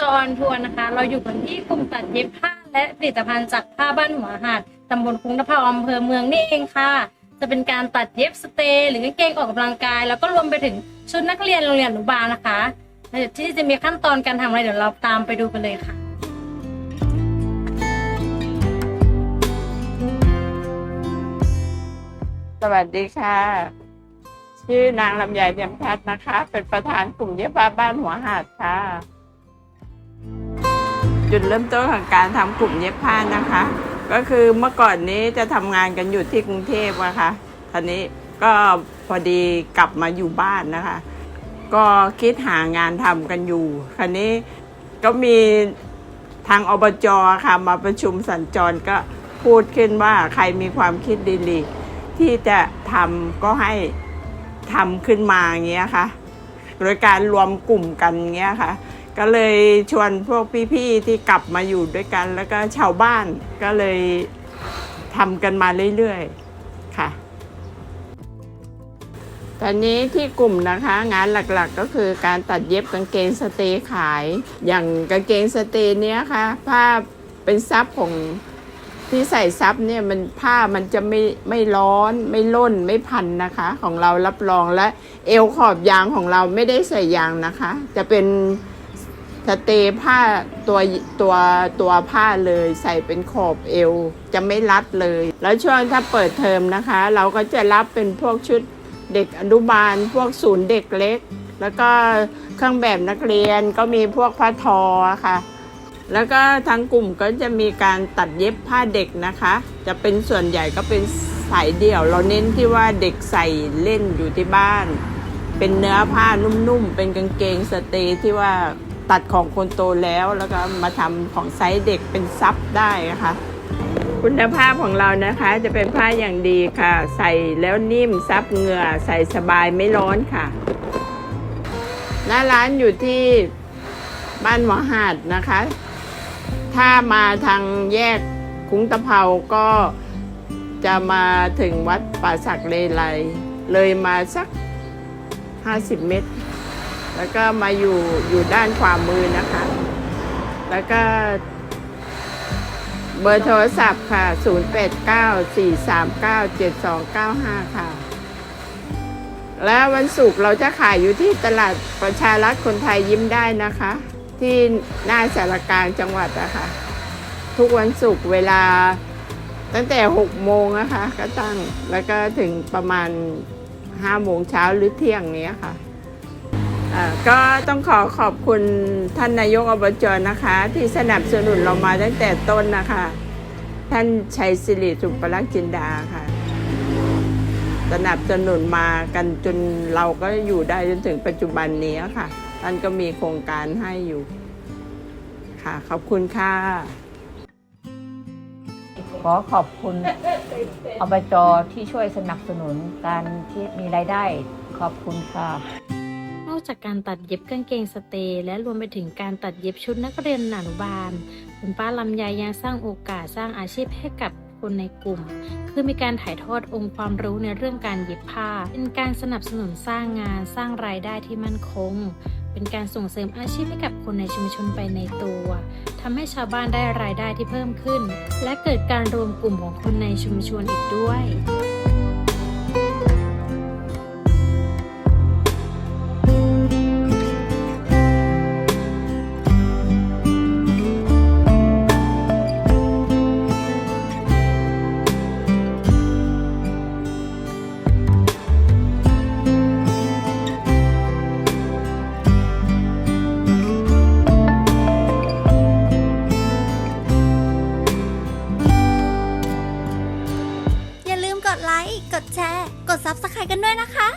จออนทัวร์นะคะ เราอยู่กันที่กลุ่มตัดเย็บผ้าและผลิตภัณฑ์จากผ้าบ้านหัวหาดตำบลคุ้งตะเภาอำเภอเมืองนี่เองค่ะ จะเป็นการตัดเย็บสเตย์หรือกางเกงออกกำลังกาย แล้วก็รวมไปถึงชุดนักเรียนโรงเรียนอนุบาลนะคะเดี๋ยวที่จะมีขั้นตอนการทำอะไรเดี๋ยวเราตามไปดูกันเลยค่ะสวัสดีค่ะ ชื่อนางลำไยเดียมพัฒน์นะคะ เป็นประธานกลุ่มเย็บผ้าบ้านหัวหาดค่ะ จุดเริ่มต้นของการทำกลุ่มเย็บผ้านะคะ ก็คือเมื่อก่อนนี้จะทำงานกันอยู่ที่กรุงเทพอะค่ะทีนี้ก็พอดีกลับมาอยู่บ้านนะคะ ก็คิดหางานทำกันอยู่คันนี้ก็มีทางอบจค่ะมาประชุมสัญจรก็พูดขึ้นว่าใครมีความคิดดีๆที่จะทำก็ให้ทำขึ้นมาอย่างเงี้ยค่ะ โดยการรวมกลุ่มกันอย่างเงี้ยค่ะ ก็เลยชวนพวกพี่ๆที่กลับมาอยู่ด้วยกัน แล้วก็ชาวบ้านก็เลยทำกันมาเรื่อยๆค่ะ ตอนนี้ที่กลุ่มนะคะงานหลักๆก็คือการตัดเย็บกางเกงสเตย์ขาย อย่างกางเกงสเตย์เนี้ยค่ะผ้าเป็นซับของที่ใส่ซับเนี่ยมันผ้ามันจะไม่ไม่ร้อนไม่ล่นไม่พันนะคะ ของเรารับรองและเอวขอบยางของเราไม่ได้ใส่ยางนะคะ จะเป็น สเตย์ผ้าตัวตัวตัวผ้าเลยใส่เป็นขอบเอว จะไม่รัดเลย แล้วช่วงถ้าเปิดเทอมนะคะ เราก็จะรับเป็นพวกชุดเด็กอนุบาล พวกศูนย์เด็กเล็ก แล้วก็เครื่องแบบนักเรียนก็มีพวกผ้าทอค่ะ แล้วก็ทางกลุ่มก็จะมีการตัดเย็บผ้าเด็กนะคะ จะเป็นส่วนใหญ่ก็เป็นสายเดี่ยว เราเน้นที่ว่าเด็กใส่เล่นอยู่ที่บ้าน เป็นเนื้อผ้านุ่มๆเป็นกางเกงสเตย์ที่ว่า ตัดของคนโตแล้วแล้วก็มาทำของไซส์เด็กเป็นซับได้นะคะคุณภาพของเรานะคะจะเป็นผ้าอย่างดีค่ะ ใส่แล้วนิ่มซับเหงื่อ ใส่สบายไม่ร้อนค่ะ หน้าร้านอยู่ที่บ้านหมอหาดนะคะ ถ้ามาทางแยกคุ้งตะเภาก็จะมาถึงวัดป่าสักเลไลเลยมาสัก 50 เมตร แล้วก็มาอยู่อยู่ด้านขวามือนะคะ แล้วก็ เบอร์โทรศัพท์ค่ะ 0894397295 ค่ะ และวันศุกร์เราจะขายอยู่ที่ตลาดประชารัฐคนไทยยิ้มได้นะคะ ที่หน้าสารกลางจังหวัดอะคะทุกวันศุกร์เวลาตั้งแต่ 6 โมงนะคะ ก็ตั้งแล้วก็ถึงประมาณ 5 โมงเช้าหรือเที่ยงนี้ค่ะ ก็ต้องขอขอบคุณท่านนายกอบจนะคะ ที่สนับสนุนเรามาตั้งแต่ต้นนะคะ ท่านชัยสิริสุปลักษจินดาค่ะ สนับสนุนมากันจนเราก็อยู่ได้จนถึงปัจจุบันนี้ค่ะ ท่านก็มีโครงการให้อยู่ค่ะ ขอบคุณค่ะ ขอขอบคุณอบจที่ช่วยสนับสนุนการที่มีรายได้ขอบคุณค่ะ อกจากการตัดเย็บกางเกงสเตย์และรวมไปถึงการตัดเย็บชุดนักเรียนอนุบาล คุณป้าลำไยยังสร้างโอกาสสร้างอาชีพให้กับคนในกลุ่ม คือมีการถ่ายทอดองค์ความรู้ในเรื่องการเย็บผ้า เป็นการสนับสนุนสร้างงานสร้างรายได้ที่มั่นคง เป็นการส่งเสริมอาชีพให้กับคนในชุมชนไปในตัวทำให้ชาวบ้านได้รายได้ที่เพิ่มขึ้น และเกิดการรวมกลุ่มของคนในชุมชนอีกด้วย ยนะคะ